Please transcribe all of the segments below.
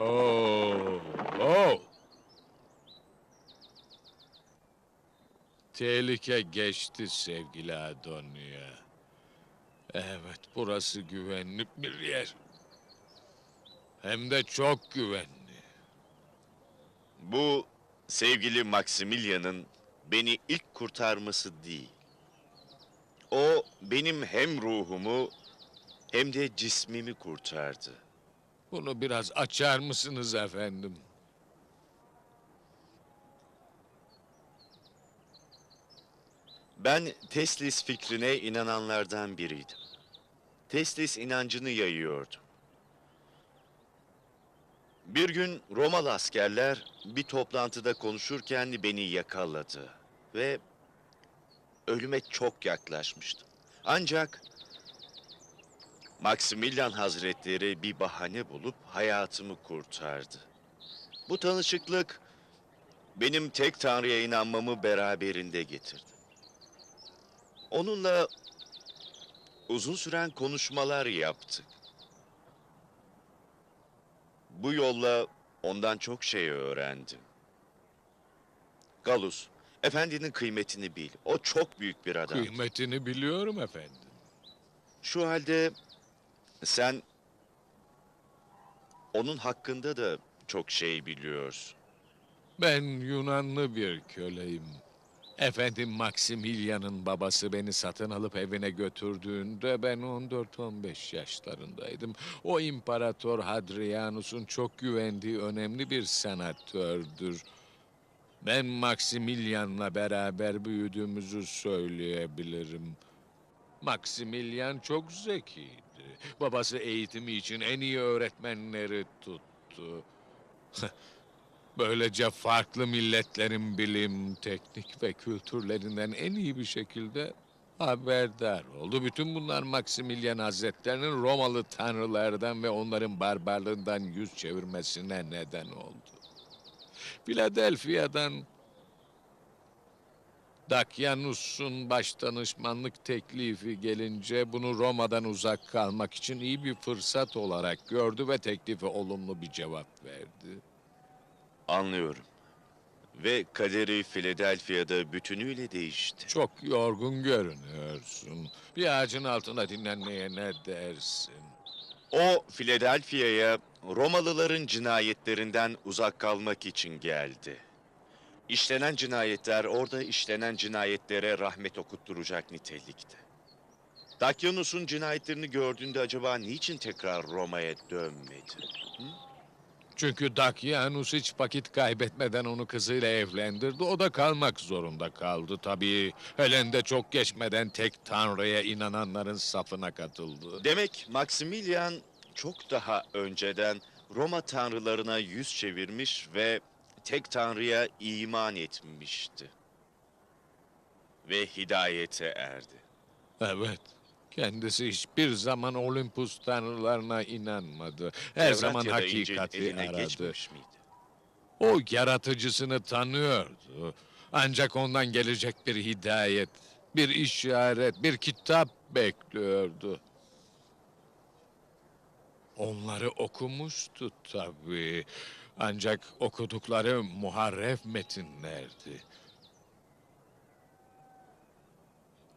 Oo, oo. Tehlike geçti sevgili Adonia. Evet, burası güvenli bir yer. Hem de çok güvenli. Bu sevgili Maximilian'ın beni ilk kurtarması değil. O benim hem ruhumu hem de cismimi kurtardı. Bunu biraz açar mısınız efendim? Ben Teslis fikrine inananlardan biriydim. Teslis inancını yayıyordu. Bir gün Romalı askerler bir toplantıda konuşurken beni yakaladı ve ölüme çok yaklaşmıştım. Ancak Maximilian Hazretleri bir bahane bulup hayatımı kurtardı. Bu tanışıklık benim tek Tanrı'ya inanmamı beraberinde getirdi. Onunla uzun süren konuşmalar yaptık. Bu yolla ondan çok şey öğrendim. Galus, efendinin kıymetini bil. O çok büyük bir adam. Kıymetini biliyorum efendim. Şu halde sen onun hakkında da çok şey biliyorsun. Ben Yunanlı bir köleyim. Efendim Maximilian'ın babası beni satın alıp evine götürdüğünde ben 14-15 yaşlarındaydım. O İmparator Hadrianus'un çok güvendiği önemli bir senatördür. Ben Maximilian'la beraber büyüdüğümüzü söyleyebilirim. Maximilian çok zekiydi. Babası eğitimi için en iyi öğretmenleri tuttu. Böylece farklı milletlerin bilim, teknik ve kültürlerinden en iyi bir şekilde haberdar oldu. Bütün bunlar Maximilian Hazretlerinin Romalı tanrılardan ve onların barbarlığından yüz çevirmesine neden oldu. Philadelphia'dan Dakyanus'un başdanışmanlık teklifi gelince bunu Roma'dan uzak kalmak için iyi bir fırsat olarak gördü ve teklife olumlu bir cevap verdi. Anlıyorum. Ve kaderi Philadelphia'da bütünüyle değişti. Çok yorgun görünüyorsun. Bir ağacın altında dinlenmeye ne dersin? O Philadelphia'ya Romalıların cinayetlerinden uzak kalmak için geldi. İşlenen cinayetler orada işlenen cinayetlere rahmet okutturacak nitelikte. Dakyanus'un cinayetlerini gördüğünde acaba niçin tekrar Roma'ya dönmedi? Çünkü Dakyanus hiç vakit kaybetmeden onu kızıyla evlendirdi. O da kalmak zorunda kaldı tabii. Helen de çok geçmeden tek tanrıya inananların safına katıldı. Demek Maximilian çok daha önceden Roma tanrılarına yüz çevirmiş ve tek tanrıya iman etmişti. Ve hidayete erdi. Evet. Kendisi hiçbir zaman Olimpus tanrılarına inanmadı. Her zaman Tevrat ya da İncil hakikati eline aradı. geçmemiş miydi? O yaratıcısını tanıyordu. Ancak ondan gelecek bir hidayet, bir işaret, bir kitap bekliyordu. Onları okumuştu tabii. Ancak okudukları muharref metinlerdi.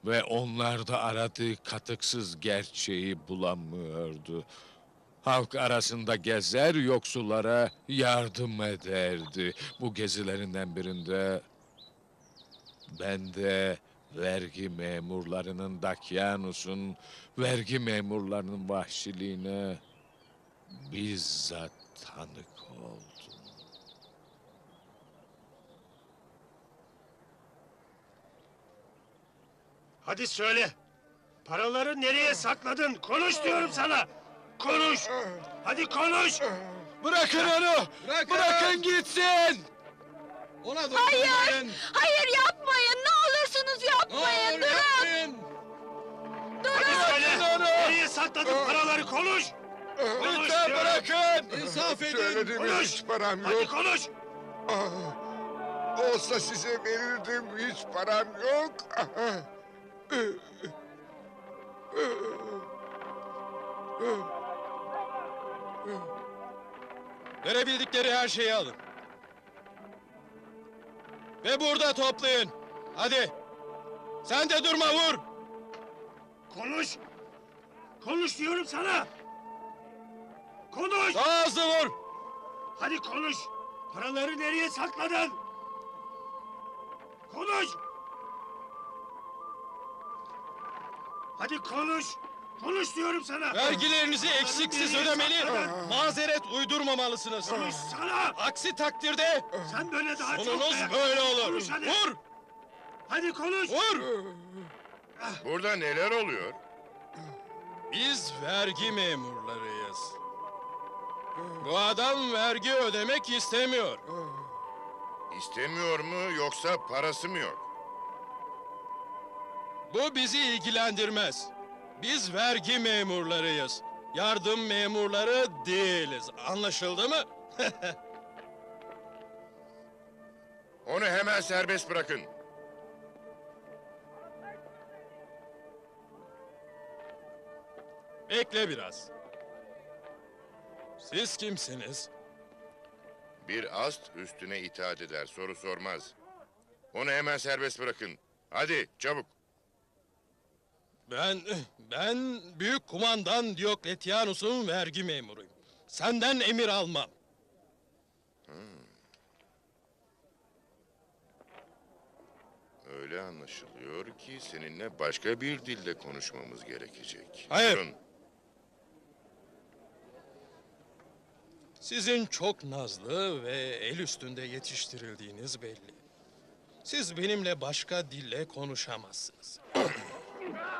Ve onlarda aradığı katıksız gerçeği bulamıyordu. Halk arasında gezer, yoksullara yardım ederdi. Bu gezilerinden birinde ben de vergi memurlarının Dakyanus'un vergi memurlarının vahşiliğine bizzat tanık oldum. Hadi söyle. Paraları nereye sakladın? Konuş diyorum sana. Konuş. Hadi konuş. Bırakın onu! Bırakın gitsin! Ona Hayır, hayır yapmayın. Ne olursunuz yapmayın. Durun, Hadi söyle. onu. Nereye sakladın paraları? Konuş. Konuş diyorum. bırakın! İnsaf edin. Söyledim ya Konuş. hiç param Hadi yok. konuş. Ah, olsa size verirdim hiç param yok. Verebildikleri her şeyi alın. Ve burada toplayın. Hadi. Sen de durma vur. Konuş. Konuş diyorum sana. Konuş. Daha hızlı vur. Hadi konuş. Paraları nereye sakladın? Konuş. Hadi konuş. Konuş diyorum sana. Vergilerinizi eksiksiz ödemeli, mazeret uydurmamalısınız. Konuş sana. Aksi takdirde Sen böyle daha çok sonunuz dayak- böyle olur. Konuş hadi. Vur, Hadi konuş. vur. Burada neler oluyor? Biz vergi memurlarıyız. Bu adam vergi ödemek istemiyor. İstemiyor mu yoksa parası mı yok? Bu bizi ilgilendirmez. Biz vergi memurlarıyız. Yardım memurları değiliz. Anlaşıldı mı? Onu hemen serbest bırakın. Bekle biraz. Siz kimsiniz? Bir ast üstüne itaat eder, soru sormaz. Onu hemen serbest bırakın. Hadi çabuk. Ben, ben büyük kumandan Diokletianus'un vergi memuruyum. Senden emir almam. Öyle anlaşılıyor ki seninle başka bir dilde konuşmamız gerekecek. Hayır. Buyurun. Sizin çok nazlı ve el üstünde yetiştirildiğiniz belli. Siz benimle başka dille konuşamazsınız.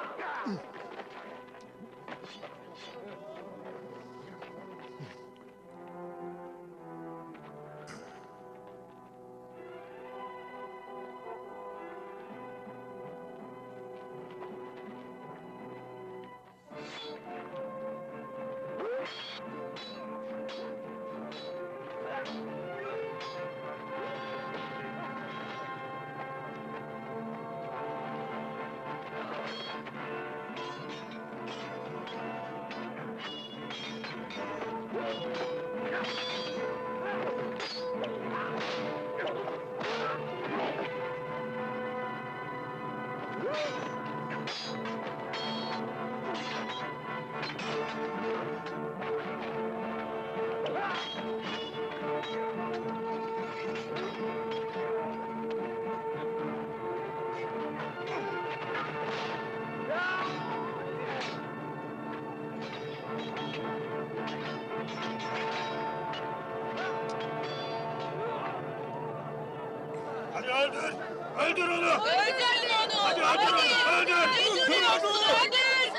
öldür. Öldür onu. Öldürün onu. Hadi öldür onu. Öldür. Öldürün onu. Öldür.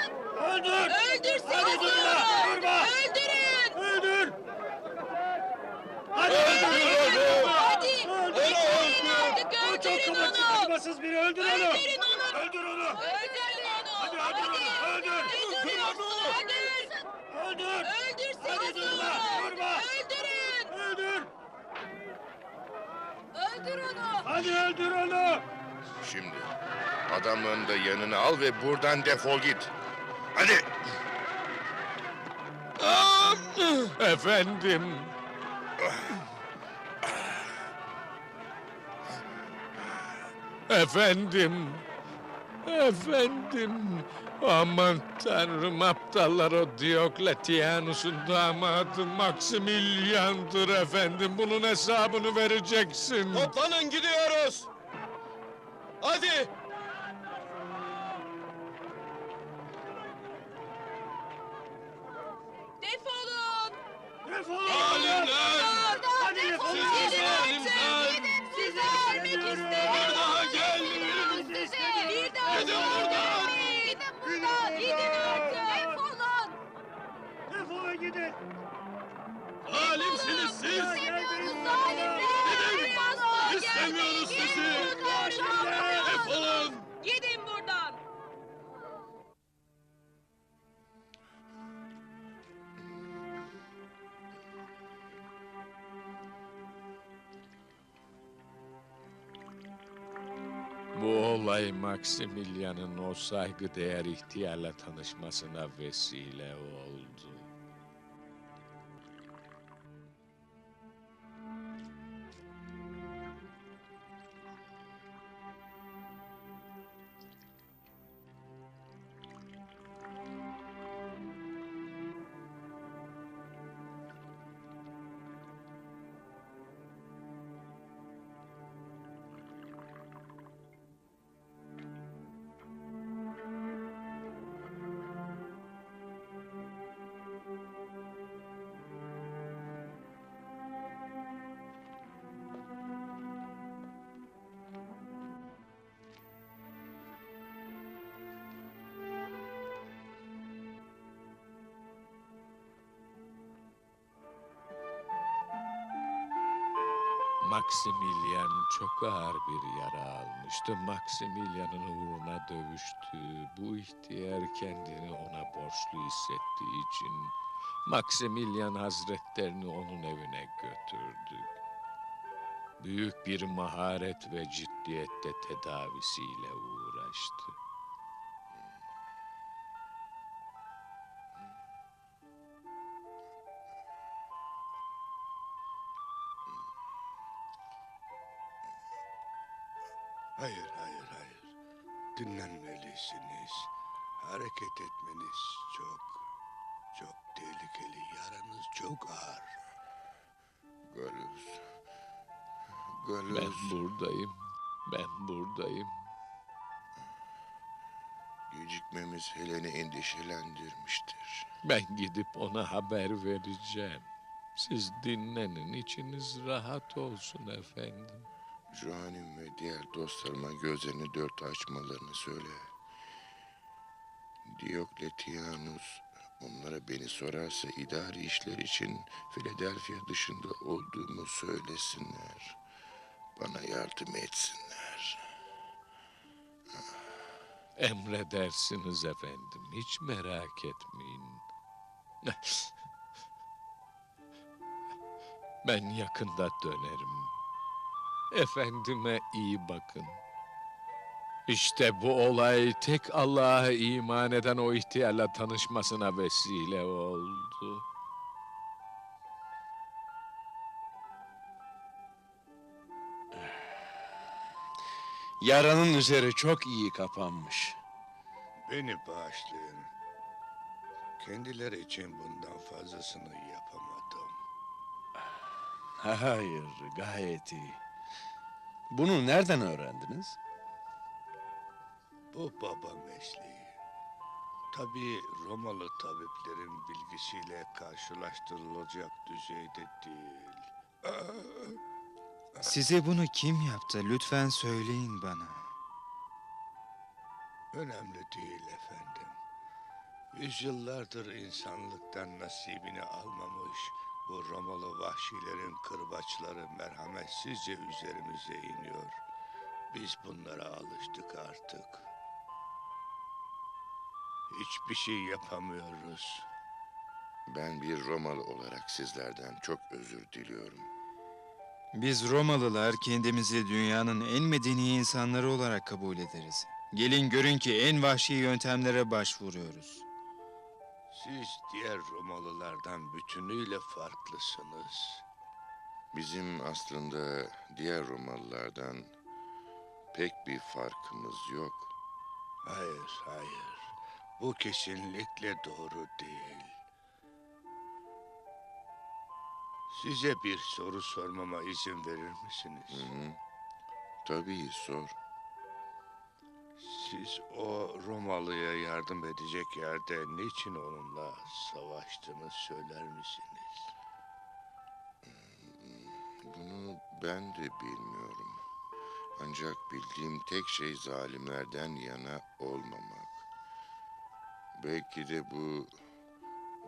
Öldür. Öldürsün Hadi onu. durma. Durma. Öldürün. Öldür. Hadi öldür. Hadi. Öldür. Öldürün artık. O çok Öldürün kıvırcık onu. acımasız biri. Öldürün onu. Öldür onu. Öldürün onu. Hadi öldür onu. Öldür. Öldürün onu. Öldür. Öldür. Öldürseniz Hadi durma. onu. Durma. Öldürün. Öldür. Öldür onu. Hadi öldür onu. Şimdi adamlarını da yanına al ve buradan defol git. Hadi. Efendim. Efendim. Efendim. Aman tanrım aptallar o Diokletianus'un damadı Maximilian'dır efendim. Bunun hesabını vereceksin. Toplanın gidiyoruz. Hadi. Defolun. Defol. Maximilian'ın o saygıdeğer ihtiyarla tanışmasına vesile oldu. Maximilian çok ağır bir yara almıştı. Maximilian'ın uğruna dövüştü. Bu ihtiyar kendini ona borçlu hissettiği için Maximilian Hazretlerini onun evine götürdü. Büyük bir maharet ve ciddiyette tedavisiyle uğraştı. Hareket etmeniz çok, çok tehlikeli. Yaranız çok ağır. Galus. Ben Galus. buradayım. Ben buradayım. Gecikmemiz Helen'i endişelendirmiştir. Ben gidip ona haber vereceğim. Siz dinlenin, içiniz rahat olsun efendim. Johan'im ve diğer dostlarıma gözlerini dört açmalarını söyle. Diokletianus onlara beni sorarsa idari işler için Philadelphia dışında olduğumu söylesinler. Bana yardım etsinler. Emredersiniz efendim, hiç merak etmeyin. Ben yakında dönerim. Efendime iyi bakın. İşte bu olay tek Allah'a iman eden o ihtiyarla tanışmasına vesile oldu. Yaranın üzeri çok iyi kapanmış. Beni bağışlayın. Kendileri için bundan fazlasını yapamadım. Hayır, gayet iyi. Bunu nereden öğrendiniz? Bu baba mesleği. Tabii Romalı tabiplerin bilgisiyle karşılaştırılacak düzeyde değil. Size bunu kim yaptı? Lütfen söyleyin bana. Önemli değil efendim. Yüzyıllardır insanlıktan nasibini almamış bu Romalı vahşilerin kırbaçları merhametsizce üzerimize iniyor. Biz bunlara alıştık artık. Hiçbir şey yapamıyoruz. Ben bir Romalı olarak sizlerden çok özür diliyorum. Biz Romalılar kendimizi dünyanın en medeni insanları olarak kabul ederiz. Gelin görün ki en vahşi yöntemlere başvuruyoruz. Siz diğer Romalılardan bütünüyle farklısınız. Bizim aslında diğer Romalılardan pek bir farkımız yok. Hayır, hayır. Bu kesinlikle doğru değil. Size bir soru sormama izin verir misiniz? Hı hı. Tabii sor. Siz o Romalıya yardım edecek yerde niçin onunla savaştığını söyler misiniz? Bunu ben de bilmiyorum. Ancak bildiğim tek şey zalimlerden yana olmamak. Belki de bu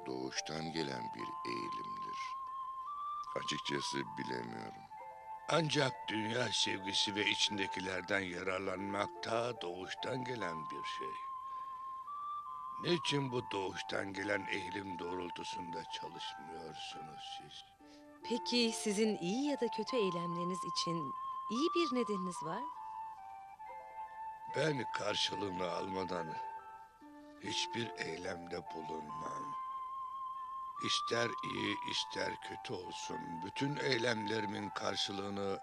doğuştan gelen bir eğilimdir. Açıkçası bilemiyorum. Ancak dünya sevgisi ve içindekilerden yararlanmak da doğuştan gelen bir şey. Niçin bu doğuştan gelen eğilim doğrultusunda çalışmıyorsunuz siz? Peki sizin iyi ya da kötü eylemleriniz için iyi bir nedeniniz var mı? Ben karşılığını almadan hiçbir eylemde bulunmam. İster iyi ister kötü olsun bütün eylemlerimin karşılığını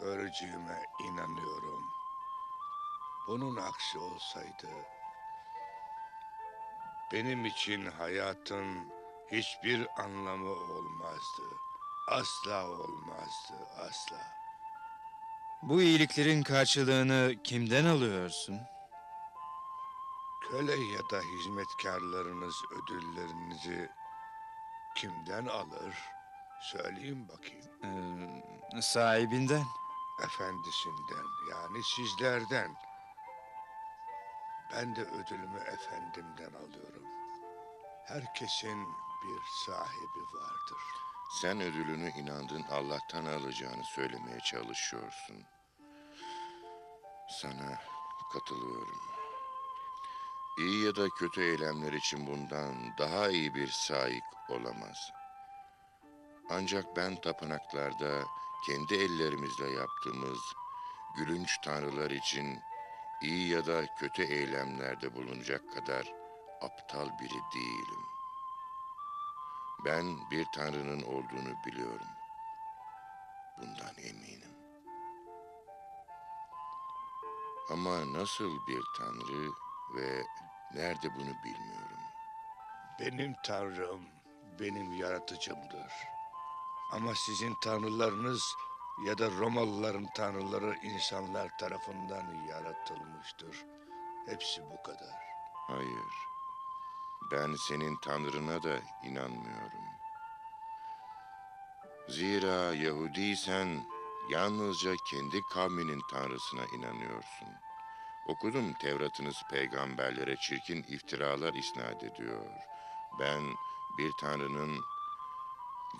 göreceğime inanıyorum. Bunun aksi olsaydı benim için hayatın hiçbir anlamı olmazdı. Asla olmazdı, asla. Bu iyiliklerin karşılığını kimden alıyorsun? Köle ya da hizmetkarlarınız ödüllerinizi kimden alır? Söyleyin bakayım. Ee, sahibinden. Efendisinden yani sizlerden. Ben de ödülümü efendimden alıyorum. Herkesin bir sahibi vardır. Sen ödülünü inandığın Allah'tan alacağını söylemeye çalışıyorsun. Sana katılıyorum. İyi ya da kötü eylemler için bundan daha iyi bir sahip olamaz. Ancak ben tapınaklarda kendi ellerimizle yaptığımız gülünç tanrılar için iyi ya da kötü eylemlerde bulunacak kadar aptal biri değilim. Ben bir tanrının olduğunu biliyorum. Bundan eminim. Ama nasıl bir tanrı ve nerede bunu bilmiyorum. Benim tanrım benim yaratıcımdır. Ama sizin tanrılarınız ya da Romalıların tanrıları insanlar tarafından yaratılmıştır. Hepsi bu kadar. Hayır. Ben senin tanrına da inanmıyorum. Zira Yahudiysen yalnızca kendi kavminin tanrısına inanıyorsun. Okudum Tevrat'ınız peygamberlere çirkin iftiralar isnat ediyor. Ben bir tanrının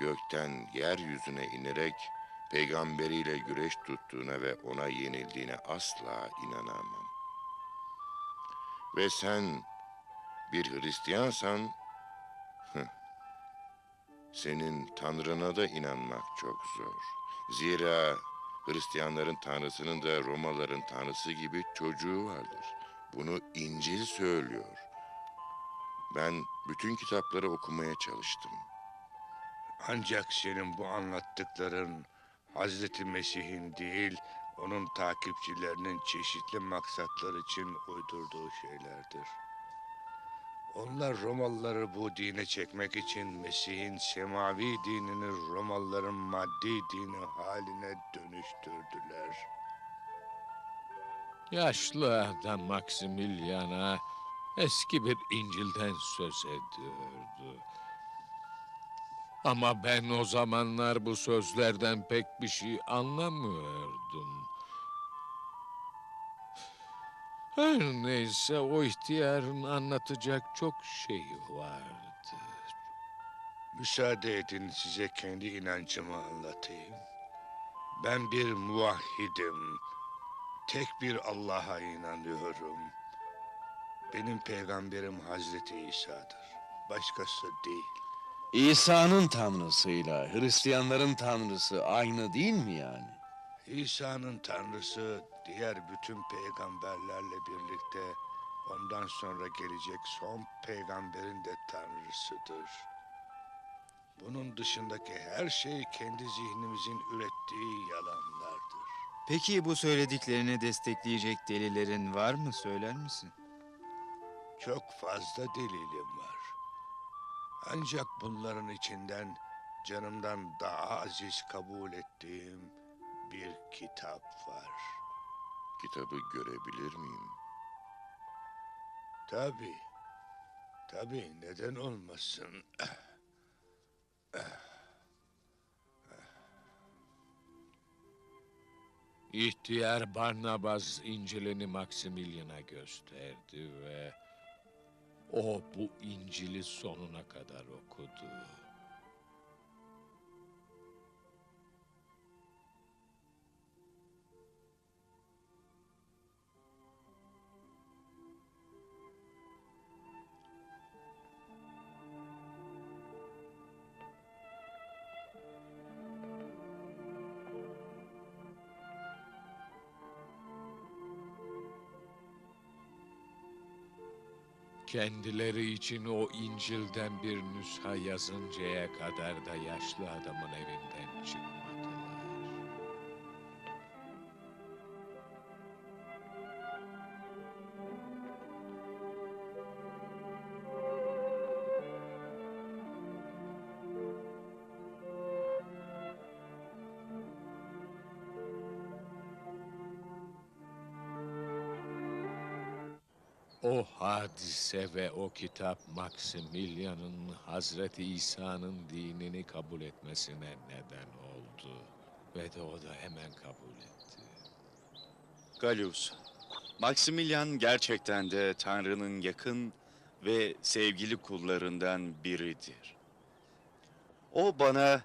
gökten yeryüzüne inerek peygamberiyle güreş tuttuğuna ve ona yenildiğine asla inanamam. Ve sen bir Hristiyansan, senin Tanrına da inanmak çok zor. Zira Hristiyanların Tanrısının da Romalıların Tanrısı gibi çocuğu vardır. Bunu İncil söylüyor. Ben bütün kitapları okumaya çalıştım. Ancak senin bu anlattıkların Hazreti Mesih'in değil, onun takipçilerinin çeşitli maksatlar için uydurduğu şeylerdir. Onlar Romalıları bu dine çekmek için Mesih'in semavi dinini Romalıların maddi dini haline dönüştürdüler. Yaşlı adam Maximilian'a eski bir İncil'den söz ediyordu. Ama ben o zamanlar bu sözlerden pek bir şey anlamıyordum. Her neyse o ihtiyarın anlatacak çok şeyi vardı. Müsaade edin size kendi inancımı anlatayım. Ben bir muvahhidim. Tek bir Allah'a inanıyorum. Benim peygamberim Hazreti İsa'dır. Başkası değil. İsa'nın tanrısıyla Hristiyanların tanrısı aynı değil mi yani? İsa'nın tanrısı diğer bütün peygamberlerle birlikte ondan sonra gelecek son peygamberin de tanrısıdır. Bunun dışındaki her şey kendi zihnimizin ürettiği yalanlardır. Peki bu söylediklerini destekleyecek delillerin var mı söyler misin? Çok fazla delilim var. Ancak bunların içinden canımdan daha aziz kabul ettiğim bir kitap var. Kitabı görebilir miyim? Tabii. Tabii neden olmasın? İhtiyar Barnabas İncil'ini Maximilian'a gösterdi ve o bu İncil'i sonuna kadar okudu. Kendileri için o İncil'den bir nüsha yazıncaya kadar da yaşlı adamın evinden çıkmadılar. O hadise ve o kitap Maximilian'ın Hazreti İsa'nın dinini kabul etmesine neden oldu. Ve de o da hemen kabul etti. Galius, Maximilian gerçekten de Tanrı'nın yakın ve sevgili kullarından biridir. O bana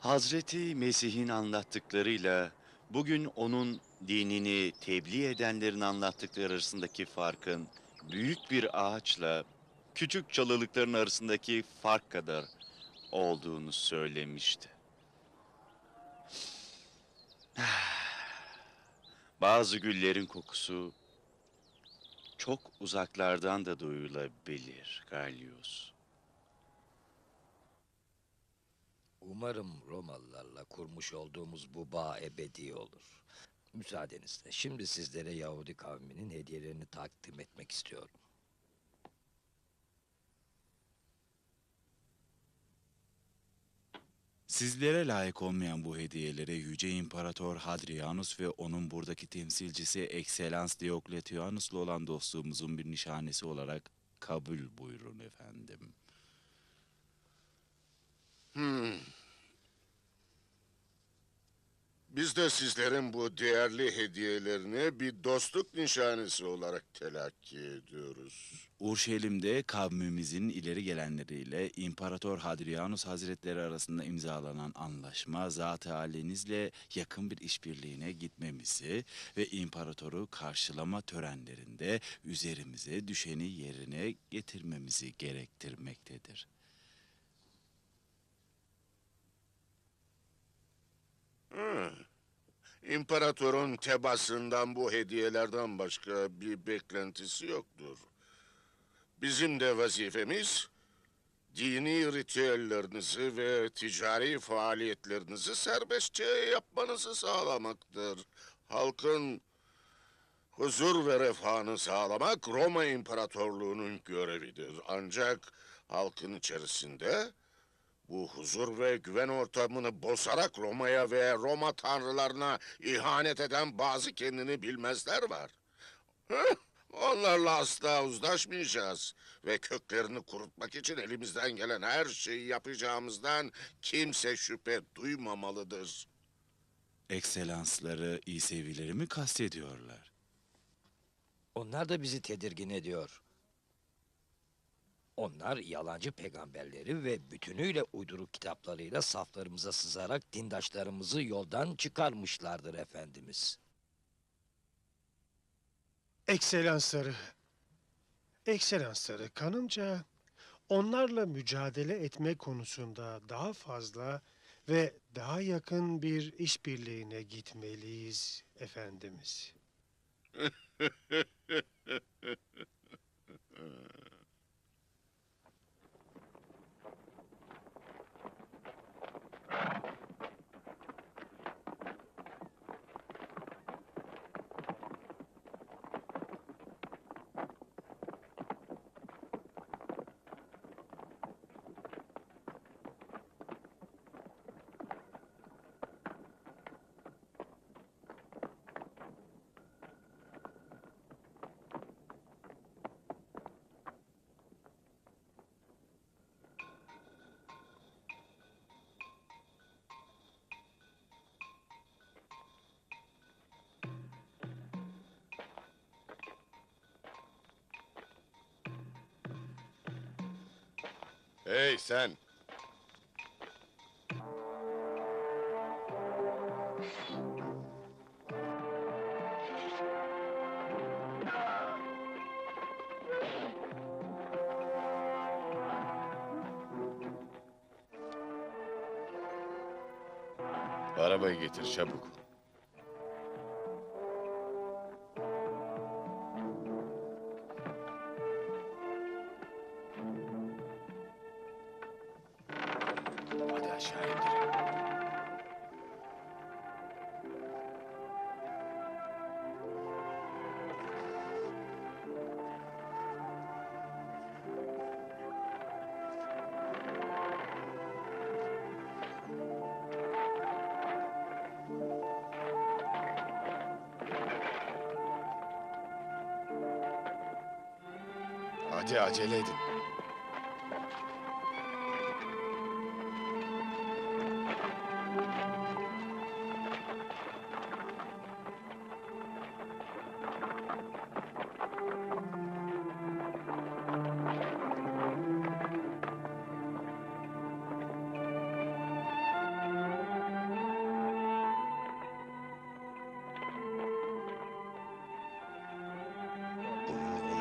Hazreti Mesih'in anlattıklarıyla bugün onun dinini tebliğ edenlerin anlattıkları arasındaki farkın büyük bir ağaçla küçük çalılıkların arasındaki fark kadar olduğunu söylemişti. Bazı güllerin kokusu çok uzaklardan da duyulabilir Galyos. Umarım Romalılarla kurmuş olduğumuz bu bağ ebedi olur. Müsaadenizle şimdi sizlere Yahudi kavminin hediyelerini takdim etmek istiyorum. Sizlere layık olmayan bu hediyelere Yüce İmparator Hadrianus ve onun buradaki temsilcisi Ekselans Diokletianus'la olan dostluğumuzun bir nişanesi olarak kabul buyurun efendim. Hmm. Biz de sizlerin bu değerli hediyelerini bir dostluk nişanesi olarak telakki ediyoruz. Urşelim'de kavmimizin ileri gelenleriyle İmparator Hadrianus Hazretleri arasında imzalanan anlaşma zat-ı halinizle yakın bir işbirliğine gitmemizi ve imparatoru karşılama törenlerinde üzerimize düşeni yerine getirmemizi gerektirmektedir. Hı. İmparatorun tebasından bu hediyelerden başka bir beklentisi yoktur. Bizim de vazifemiz dini ritüellerinizi ve ticari faaliyetlerinizi serbestçe yapmanızı sağlamaktır. Halkın huzur ve refahını sağlamak Roma İmparatorluğu'nun görevidir. Ancak halkın içerisinde bu huzur ve güven ortamını bozarak Roma'ya ve Roma tanrılarına ihanet eden bazı kendini bilmezler var. Onlarla asla uzlaşmayacağız ve köklerini kurutmak için elimizden gelen her şeyi yapacağımızdan kimse şüphe duymamalıdır. Ekselansları İsevileri mi kastediyorlar? Onlar da bizi tedirgin ediyor. Onlar yalancı peygamberleri ve bütünüyle uyduruk kitaplarıyla saflarımıza sızarak dindaşlarımızı yoldan çıkarmışlardır Efendimiz. Ekselansları. Ekselansları kanımca onlarla mücadele etme konusunda daha fazla ve daha yakın bir işbirliğine gitmeliyiz Efendimiz. Hey sen! Arabayı getir çabuk. Hadi acele edin.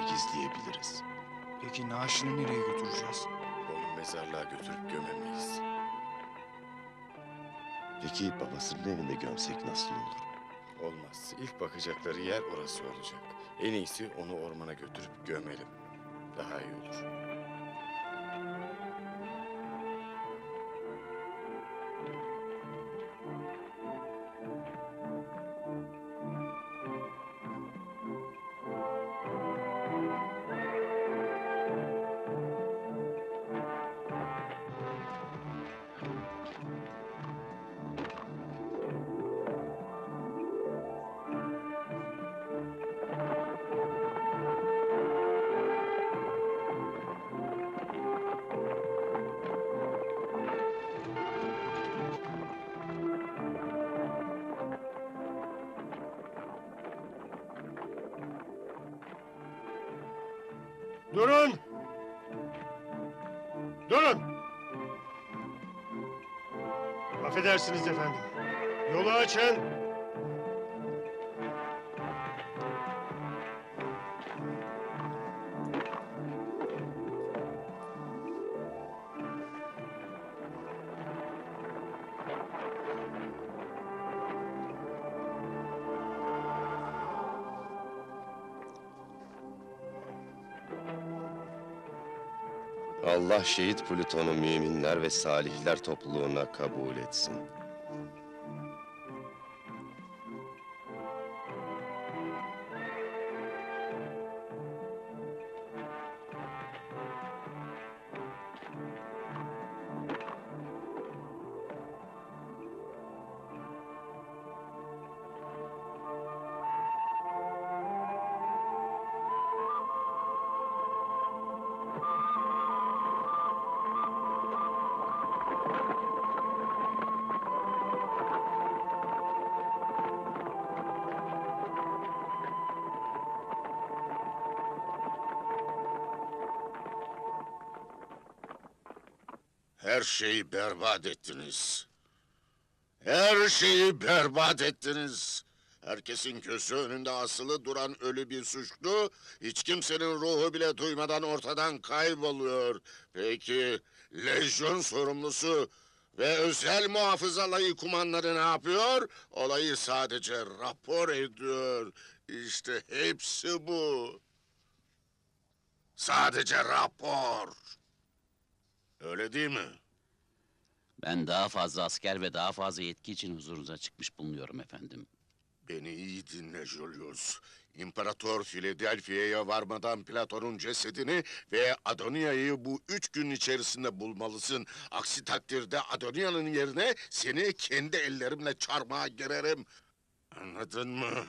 gizleyebiliriz. Peki naaşını nereye götüreceğiz? Onu mezarlığa götürüp gömemeyiz. Peki babasının evinde gömsek nasıl olur? Olmaz. İlk bakacakları yer orası olacak. En iyisi onu ormana götürüp gömelim. Daha iyi olur. Durun! Durun! Affedersiniz efendim. Yolu açın. Allah şehit Plüton'u müminler ve salihler topluluğuna kabul etsin. Her şeyi berbat ettiniz. Her şeyi berbat ettiniz. Herkesin gözü önünde asılı duran ölü bir suçlu, hiç kimsenin ruhu bile duymadan ortadan kayboluyor. Peki, lejyon sorumlusu ve özel muhafız alayı kumandanı ne yapıyor? Olayı sadece rapor ediyor. İşte hepsi bu. Sadece rapor. Öyle değil mi? Ben daha fazla asker ve daha fazla yetki için huzurunuza çıkmış bulunuyorum efendim. Beni iyi dinle Julius. İmparator Philadelphia'ya varmadan Platon'un cesedini ve Adonia'yı bu üç gün içerisinde bulmalısın. Aksi takdirde Adonia'nın yerine seni kendi ellerimle çarmıha gererim. Anladın mı?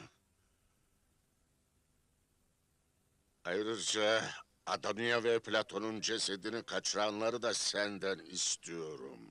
Ayrıca Adonia ve Platon'un cesedini kaçıranları da senden istiyorum.